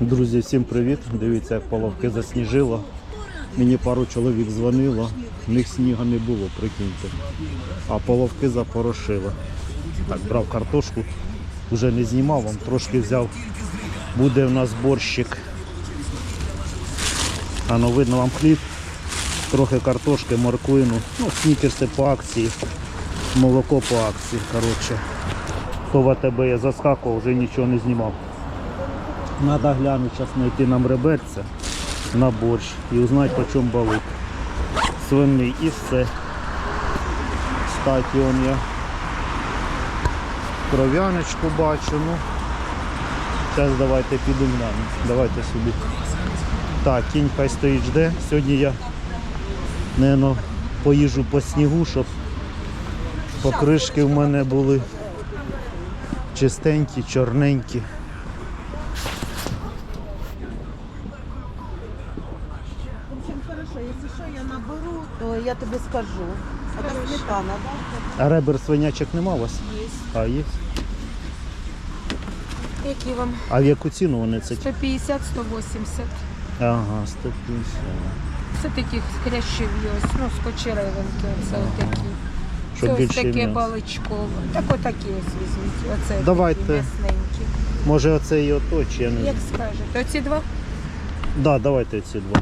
Друзі, всім привіт! Дивіться, як половки засніжило. Мені пару чоловік дзвонило, в них снігу не було, прикиньте. А половки запорошило. Так, брав картошку, вже не знімав, вам трошки взяв. Буде в нас борщик. А ну видно вам хліб, трохи картошки, морквину, ну, снікерси по акції, молоко по акції. коротше. То в АТБ я заскакував, вже нічого не знімав. Надо глянути, зараз знайти нам реберця на борщ і узнати, по чому балик. Свиний і все. Кстати, он я кров'яночку бачу, ну. Зараз давайте піду гляну. Давайте сюди. Так, кінь хай стоїть жде. Сьогодні я, напевно, поїжджу по снігу, щоб покришки в мене були чистенькі, чорненькі. В общем, хорошо, если что, я наберу, то я тебе скажу. Это сметана, да? А ребер свинячок нема у вас? Есть. А є. Які вам? А в яку ціну вони це? 150, 180. Ага, 150. Це таких хрящів є, ось, ну, з кочеревинки, оце отакі. Щоб Це ось більше таке м'яса. баличкове. Так отакі ось візьміть. Оце Давайте. такі м'ясненькі. Може оце і ото, чи я не Як скажете. Оці два Да, давайте ці два.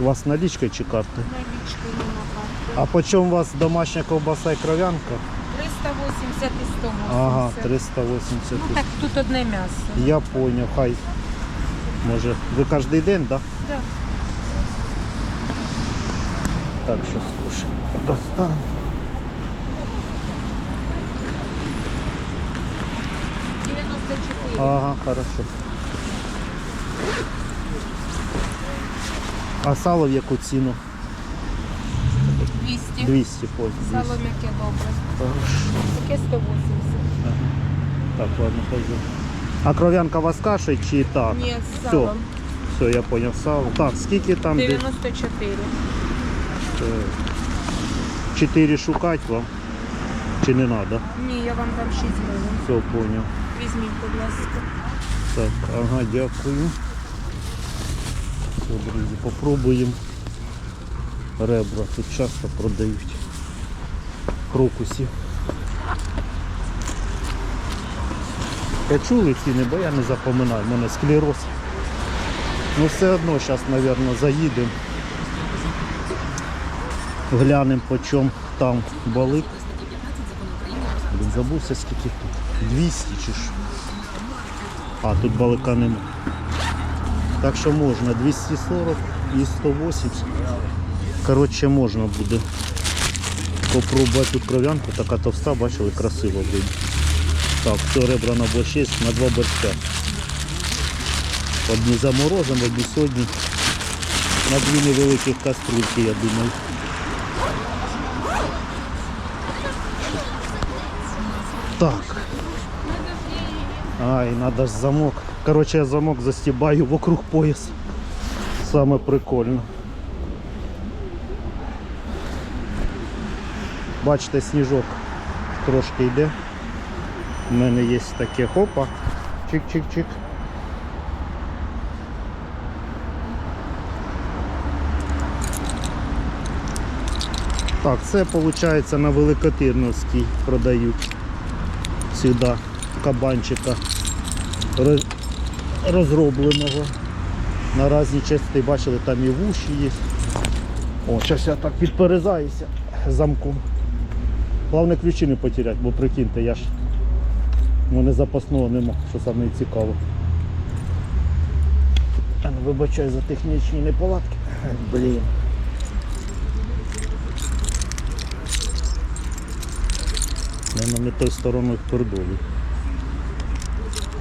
У вас налічка чи карти? налічки нема карти. А по чому у вас домашня ковбаса і кров'янка? 380 і 180. Ага, 380. Ну так, тут одне м'ясо. Я поняв, хай. Може, ви кожен день, так? Да? Да. Так, що слушай. Достану. Ага, хорошо. А сало в яку ціну? 200. 200 понял. 200. Сало м'яке добре. Хорошо. Таке 180. Так, ладно, пойду. А кров'янка вас кашей чи так? Ні, з Все. салом. Все, я понял, сало. Так, скільки там? де- 94. Е, Чотири шукати вам? Чи не треба? Ні, я вам дам 6 гривень. Все, понял. Візьміть, будь ласка. Так, ага, дякую. Все, друзі, попробуємо. Ребра тут часто продають. Крокусів. Я чули ціни, бо я не запоминаю, в мене склероз. Ну все одно зараз, мабуть, заїдемо. Глянемо по чому там балик. Блін, забувся скільки тут. 200 чи що. А, тут балика нема. Так що можна 240 і 180. Коротше, можна буде попробувати тут кров'янку, така товста, бачили, красиво буде. Так, все ребра на борщ є, на два борща. Одні заморозимо, одні сьогодні. На дві невеликих каструльки, я думаю. Так. Ай, надо ж замок. Короче, я замок застібаю вокруг пояса. Саме прикольно. Бачите, сніжок трошки йде. У мене є таке хопа. Чик-чик-чик. Так, це виходить на Великотирновській продають сюди кабанчика розробленого. На різні частини бачили, там і вуші є. О, зараз я так підперезаюся замком. Головне ключі не потеряти, бо прикиньте, я ж мене запасного нема, що саме і цікаво. А, ну, Вибачаю за технічні неполадки. Блін. Наверно, не той стороною пердолі.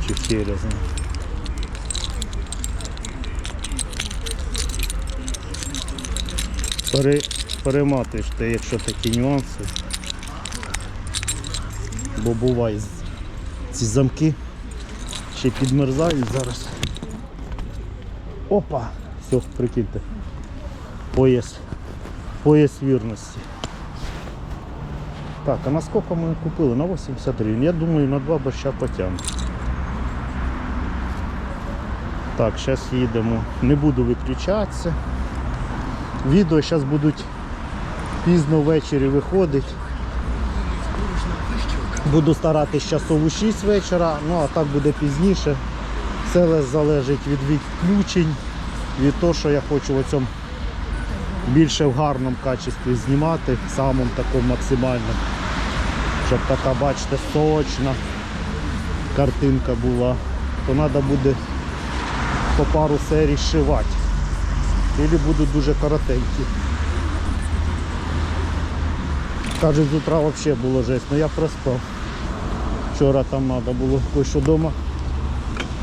Чи херя знає. Пере, перематуєш ти, якщо такі нюанси. Бо буває ці замки ще підмерзають зараз. Опа! Все, прикиньте. Пояс. Пояс вірності. Так, а на сколько ми купили? На 80 гривень. Я думаю, на два борща потягну. Так, зараз їдемо. Не буду виключатися. Відео зараз будуть пізно ввечері виходити. Буду старатись часову 6 вечора, ну а так буде пізніше. Все залежить від відключень, від того, що я хочу в цьому більше в гарному качестві знімати, самому такому максимальному. Щоб така, бачите, сочна картинка була. То треба буде по пару серій шивати. Ілі будуть дуже коротенькі. Кажуть, з утра взагалі було жесть, але я проспав. Вчора там треба було кое-що вдома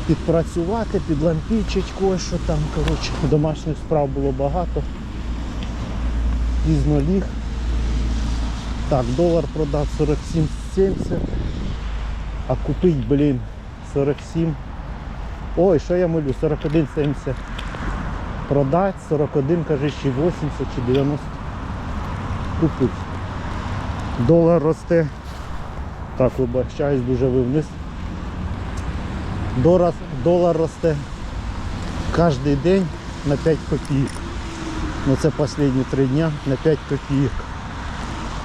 підпрацювати, підлампічить кое-що там. Коротше, домашніх справ було багато. Пізно ліг. Так, долар продав 47,70. А купить, блін, 47. Ой, що я молю, 41,70. Продать, 41, каже, чи 80, чи 90. Купить. Долар росте. Так, вибачаюсь, дуже ви вниз. Долар, долар росте кожен день на 5 копійок. Ну це останні три дня на 5 копійок.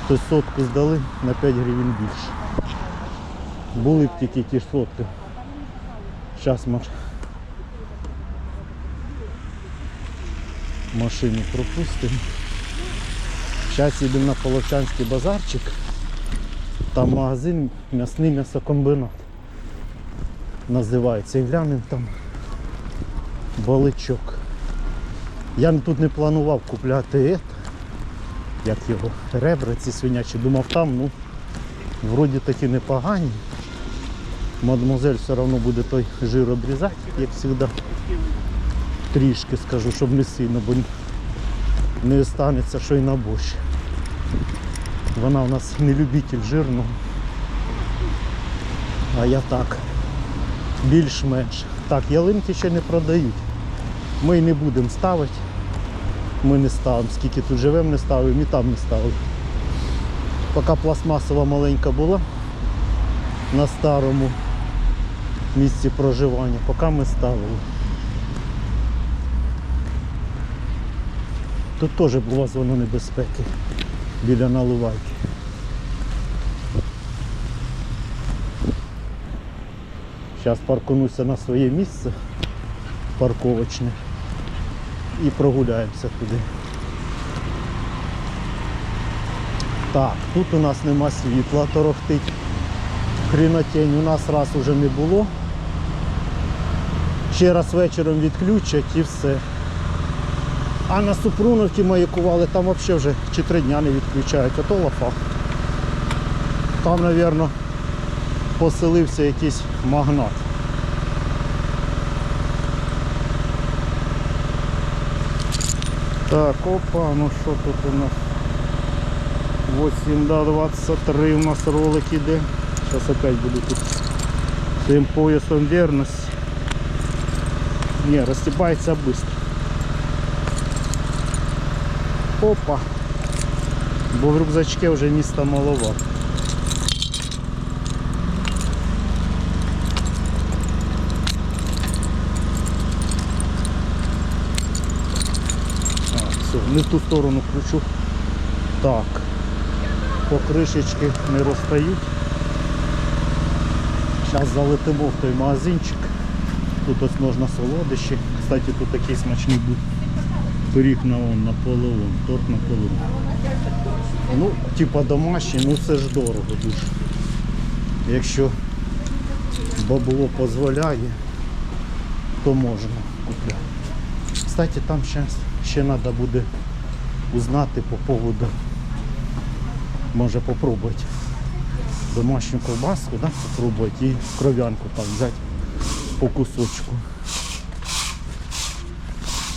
Тобто сотку здали на 5 гривень більше. Були б тільки ті сотки. Зараз маш... машину пропустимо. Зараз їдемо на Половчанський базарчик. Там магазин м'ясний м'ясокомбінат. Називається. І глянемо там баличок. Я тут не планував купляти ет, як його, ребра ці свинячі. Думав там, ну, вроді такі непогані. Мадемуазель все одно буде той жир обрізати, як завжди. Трішки скажу, щоб не сильно, бо не станеться, що й на борщ. Вона у нас не любитель жирного. А я так. Більш-менш. Так, ялинки ще не продають. Ми й не будемо ставити. Ми не ставимо. Скільки тут живемо, не ставимо і там не ставимо. Поки пластмасова маленька була на старому місці проживання, поки ми ставили. Тут теж була зона небезпеки біля наливайки. Зараз паркунуся на своє місце парковочне і прогуляємося туди. Так, тут у нас нема світла, торохтить. Хрінотень у нас раз уже не було. Ще раз вечором відключать і все. А на Супруновці маякували, там взагалі вже чи три дня не відключають, а то лафа. Там, мабуть, поселився якийсь магнат. Так, опа, ну що тут у нас? 8 до 23 у нас ролик іде. Зараз опять буду тут цим поясом верності. Не, розстібається швидко. Опа. Бо в рюкзачке вже міста маловато. Все, не в ту сторону кручу. Так. Покришечки не розстають. Зараз залетимо в той магазинчик. Тут ось можна солодощі. Кстати, тут такий смачний був пиріг на он, Наполеон, торт Наполеон. Ну, типа домашній, ну це ж дорого дуже. Якщо бабло дозволяє, то можна купляти. Кстати, там ще, ще треба буде узнати по поводу, може попробувати домашню ковбаску, да, попробувати і кров'янку там взяти по кусочку.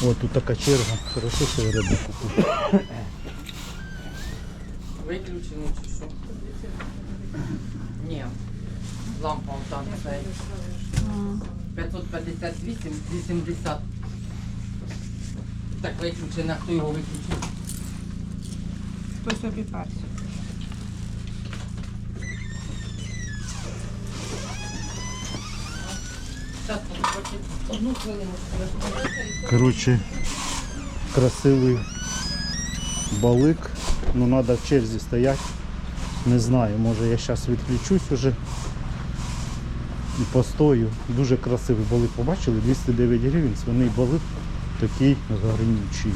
О, тут така черга. Хорошо, що я рибу купив. Виключено чи що? Ні. Лампа там цей. 558, 80. Так виключено, хто його виключив? Хтось обіперся. Одну хвилиночку. Коротше, красивий балик. Ну треба в черзі стояти. Не знаю, може я зараз відключусь уже і постою. Дуже красивий балик. Побачили? 209 гривень, свиний балик такий гарнючий.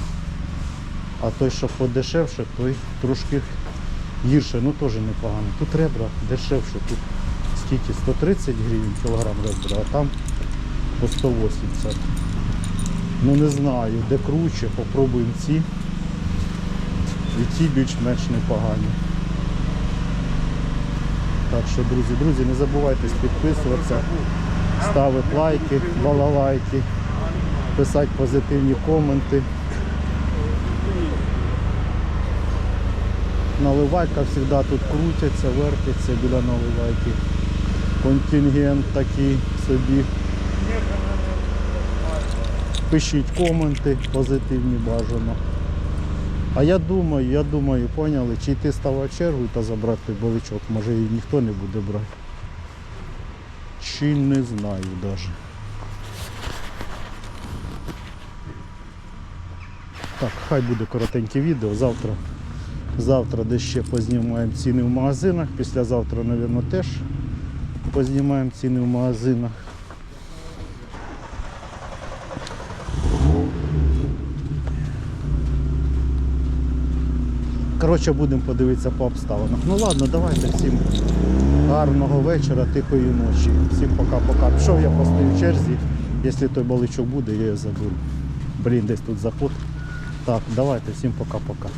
А той, що подешевше, той трошки гірше, ну теж непогано. Тут ребра дешевше, тут скільки? 130 гривень кілограм ребра, а там по 180. Ну не знаю, де круче, попробуємо ці. І ті більш-менш непогані. Так що, друзі, друзі, не забувайте підписуватися, ставити лайки, балалайки, писати позитивні коменти. Наливайка завжди тут крутяться, вертяться біля наливайки. Контингент такий собі. Пишіть коменти позитивні бажано. А я думаю, я думаю, поняли, чи йти ставати чергу та забрати той може і ніхто не буде брати. Чи не знаю навіть. Так, хай буде коротеньке відео. Завтра, завтра десь ще познімаємо ціни в магазинах. Післязавтра, мабуть, теж познімаємо ціни в магазинах. Коротше, будемо подивитися по обставинах. Ну ладно, давайте всім гарного вечора, тихої ночі. Всім пока-пока. Пішов я постою в черзі. Якщо той баличок буде, я його заберу. Блін, десь тут заход. Так, давайте, всім пока-пока.